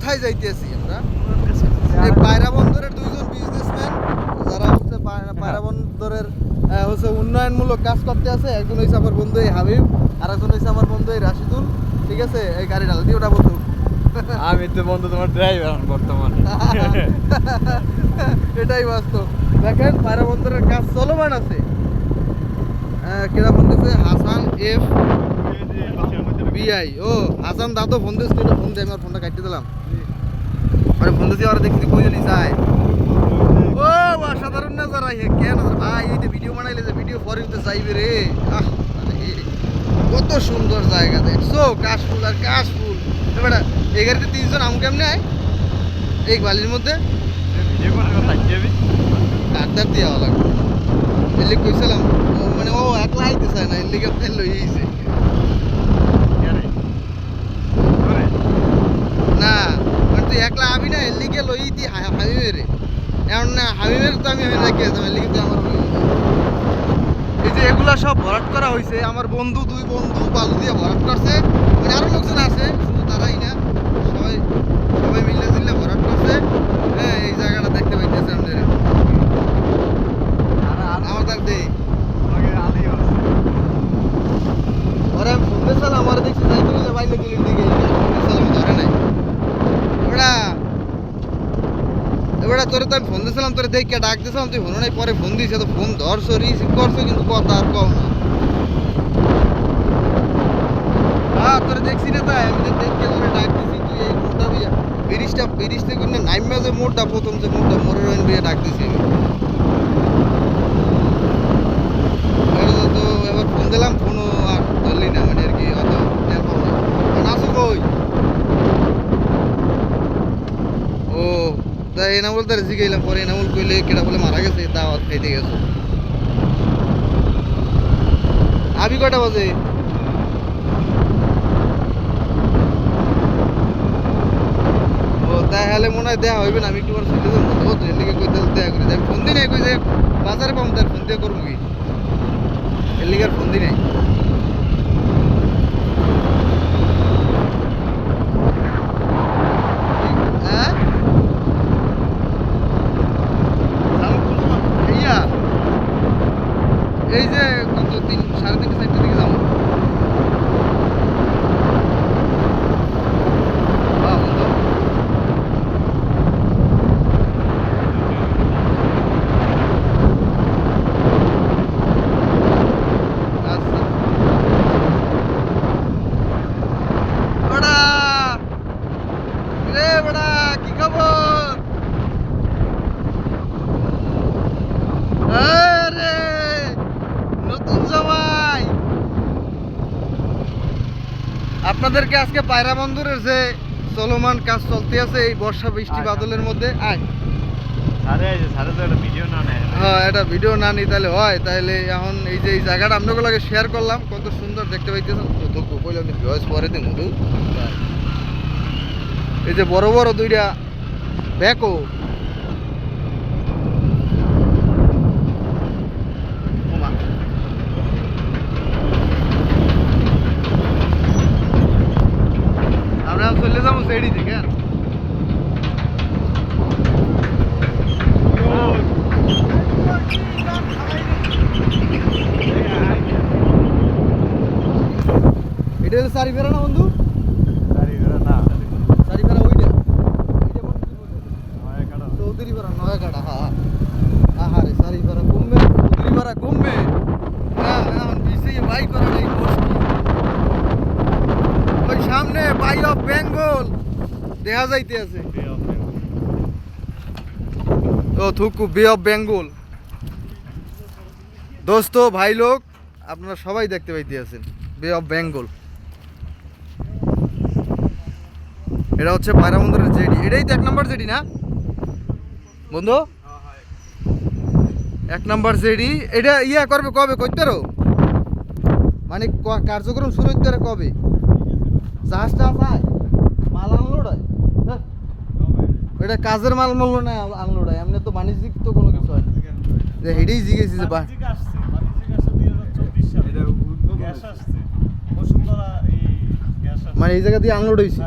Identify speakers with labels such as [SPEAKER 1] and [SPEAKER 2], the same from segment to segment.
[SPEAKER 1] কোথায় যাইতেছি আমরা? এই পায়রা বন্দরের দুইজন বিজনেসম্যান যারা হচ্ছে হ্যাঁ। পায়রা বন্দরের হচ্ছে উন্নয়নমূলক কাজ করতে আছে। একজন হয়েছে আমার বন্ধু এই হাবিব আর একজন হয়েছে আমার বন্ধু এই রাশিদুল। ঠিক আছে? এই গাড়ি ডাল দিয়ে ওটা বন্ধু।
[SPEAKER 2] আমি তো বন্ধু তোমার ড্রাইভার বর্তমান।
[SPEAKER 1] এটাই বাস্তব। দেখেন পায়রা বন্দরের কাজ চলমান আছে। কেরা ফোন দিচ্ছে হাসান এফ বিআই ও হাসান দাদু ফোন দিচ্ছে ফোন দিয়ে আমি আর ফোনটা কাটিয়ে দিলাম। আরে ফোন দিচ্ছি ওরা কই জানি যায়? ও অসাধারণ নজারা হে কেন ভাই এই ভিডিও বানাইলে যে ভিডিও ফরিং তো চাইবে রে। আহ কত সুন্দর জায়গা দেখছ কাশফুল আর কাশফুল। এবার এই গাড়িতে তিনজন আম কেমনে আয়? এই বালির মধ্যে?
[SPEAKER 2] আমি
[SPEAKER 1] আড্ডার দিয়ে হওয়া এলে কইছিলাম মানে ও একলা আইতে চায় না এর লিগে ফেল লই আইছে না মানে তুই একলা আবি না এর লিগে লই দি হাবিবের এমন না হাবিবের তো আমি রেখে এর লিগে আমার এই যে এগুলা সব ভরাট করা হয়েছে আমার বন্ধু, দুই বন্ধু, বালু দিয়ে ভরাট করছে মানে আরও লোকজন আছে শুধু তারাই না সবাই সবাই মিলে জিলে ভরাট করছে হ্যাঁ এই জায়গাটা দেখতে পাইতেছে আমাদের আমার তার দেই ওরা ফোন দিয়েছিল আমার দেখছি যাইতে গেলে বাইলে গেলির দিকে ফোন দিয়েছিলাম ধরে নাই ওরা এবারে তোরে তো আমি ফোন দিয়েছিলাম তোরে দেখে ডাক দিয়েছিলাম তুই ফোন নাই, পরে ফোন দিয়েছে তো ফোন ধরছো রিসিভ করছ, কিন্তু কথা আর কম না। হ্যাঁ তোরে দেখছি না তাই, আমি তো দেখে তোরে ডাক দিছি, তুই এই মোটা বিয়া ব্রিজটা, ব্রিজ থেকে নাইমে যে মোড়টা, প্রথম যে মোড়টা মোড়ের রয়ে ডাক দিছি আমি এবার তো- তো এবার ফোন দিলাম ফোনও আর ধরলি না মানে আর কি অত টের পাও না আর নাসু কই ও তা এনামুল তার জিগাইলাম, পরে এনামুল কইলে কেটা বলে মারা গেছে, দাওয়াত খাইতে গেছে। আবি কটা বাজে? ও তাই হলে মনে হয় দেখা হইবে না, আমি একটু চলে যাব তো এর লিগে কই তাহলে দেখা করি। আমি ফোন দিই নাই কই যে বাজারে পাম, তার ফোন দিয়ে করব কি? আর ফোন দিই নাই হ্যাঁ ইয়া এই যে কত তিন সাড়ে তিনটে চারটে দিকে যাব বাহ, বন্ধু। আচ্ছা। বড়া! রে বড়া, কি খবর আরে নতুন জামাই আপনাদেরকে আজকে পায়রা বন্দরের যে চলমান কাজ চলতে আছে এই বর্ষা বৃষ্টি বাদলের মধ্যে আয়। হ্যাঁ এটা ভিডিও না তাহলে হয়। তাহলে এখন এই যে এই জায়গাটা শেয়ার করলাম কত সুন্দর দেখতে পাইতেছেন। ভয়েস পরে দিন এই যে বড় বড় দুইটা আমরা চলে যাব সেডি থেকে আর এটা হলো ফেরা না বন্ধু?
[SPEAKER 2] না।
[SPEAKER 1] চারি ফেরা ওইটা। বন্ধু। কি বলে?
[SPEAKER 2] কাটা
[SPEAKER 1] চৌধুরী পাড়া নয়া কাটা হা। আহারে সারি পাড়া কমবে চৌধুরী পাড়া কমবে। হ্যাঁ এখন বিসি বাই করা নাই ওই সামনে বাই অফ বেঙ্গল। দেখা যাইতে আছে ও থুকু বে অফ বেঙ্গল দোস্ত ভাই লোক আপনারা সবাই দেখতে পাইতে আছেন। বে অফ বেঙ্গল এটা হচ্ছে পায়রামন্দিরের জেডি। এটাই তো এক নম্বর জেডি না? বন্ধু? এক নম্বর জেডি। এটা ইয়া করবে কবে? কইতারো? মানে কার্যক্রম শুরু হইতে কবে? জাহাজটা আসায় মাল আনলোড হয় হ্যাঁ। এটা কাজের মাল মূল্য না আনলোড হয় এমনি তো বাণিজ্যিক তো কোনো কিছু হয় না। যে হেডেই জিগেছি যে বা মানে এই জায়গা দিয়ে আনলোড হয়েছে?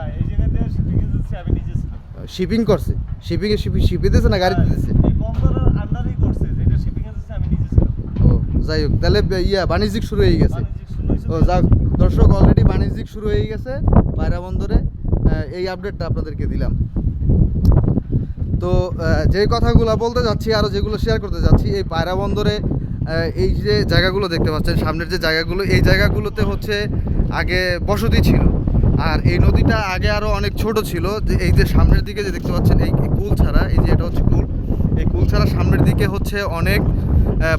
[SPEAKER 1] শিপিং করছে। শিপিং এ শিপি শিপে দিয়েছে না গাড়ি দিতেছে? ও যাই হোক তাহলে ইয়া বাণিজ্যিক শুরু হয়ে গেছে। ও যাক দর্শক অলরেডি বাণিজ্যিক শুরু হয়ে গেছে। পায়রা বন্দরে এই আপডেটটা আপনাদেরকে দিলাম। তো যে কথাগুলো বলতে যাচ্ছি আরও যেগুলো শেয়ার করতে যাচ্ছি এই পায়রা বন্দরে এই যে জায়গাগুলো দেখতে পাচ্ছেন সামনের যে জায়গাগুলো এই জায়গাগুলোতে হচ্ছে আগে বসতি ছিল। আর এই নদীটা আগে আরও অনেক ছোট ছিল, যে এই যে সামনের দিকে যে দেখতে পাচ্ছেন, এই কুল ছাড়া, এই যে এটা হচ্ছে কুল, এই কুল ছাড়া সামনের দিকে হচ্ছে অনেক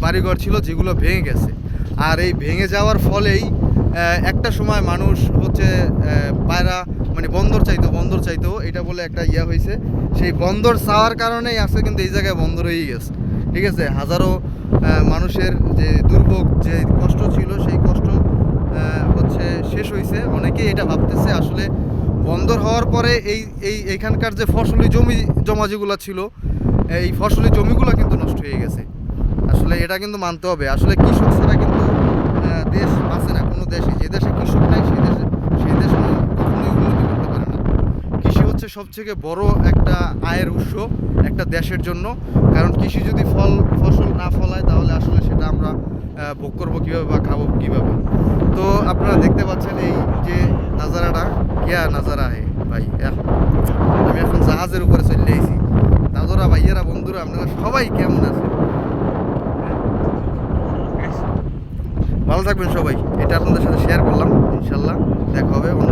[SPEAKER 1] বাড়িঘর ছিল যেগুলো ভেঙে গেছে। আর এই ভেঙে যাওয়ার ফলেই একটা সময় মানুষ হচ্ছে পায়রা মানে বন্দর চাইতো বন্দর চাইতো, এটা বলে একটা ইয়া হয়েছে। সেই বন্দর চাওয়ার কারণেই আজকে কিন্তু এই জায়গায় বন্দর হয়ে গেছে। ঠিক আছে? হাজারো মানুষের যে দুর্ভোগ, যে কষ্ট ছিল, সেই কষ্ট হচ্ছে শেষ হয়েছে অনেকেই এটা ভাবতেছে, আসলে বন্দর হওয়ার পরে এই এই, এইখানকার যে ফসলি জমি, জমা যেগুলো ছিল, এই ফসলি জমিগুলো কিন্তু নষ্ট হয়ে গেছে। আসলে এটা কিন্তু মানতে হবে। আসলে কৃষক ছাড়া কিন্তু দেশ বাঁচে না কোনো দেশে। যে দেশে কৃষক নাই সেই দেশে সেই দেশ কখনোই উন্নতি করতে পারে না। কৃষি হচ্ছে সবথেকে বড় একটা আয়ের উৎস একটা দেশের জন্য। কারণ কৃষি যদি ফল, ফসল না ফলায়, তাহলে আসলে সেটা আমরা ভোগ করব কীভাবে বা খাব কীভাবে। তো আপনারা দেখতে পাচ্ছেন এই যে নাজারাটা, কেয়া নাজারা হে ভাই আমি এখন জাহাজের উপরে চলে এসেছি দাদরা ভাইয়েরা, বন্ধুরা, আপনারা সবাই কেমন আছেন? ভালো থাকবেন সবাই। এটা আপনাদের সাথে শেয়ার করলাম, ইনশাল্লাহ দেখা হবে অন্য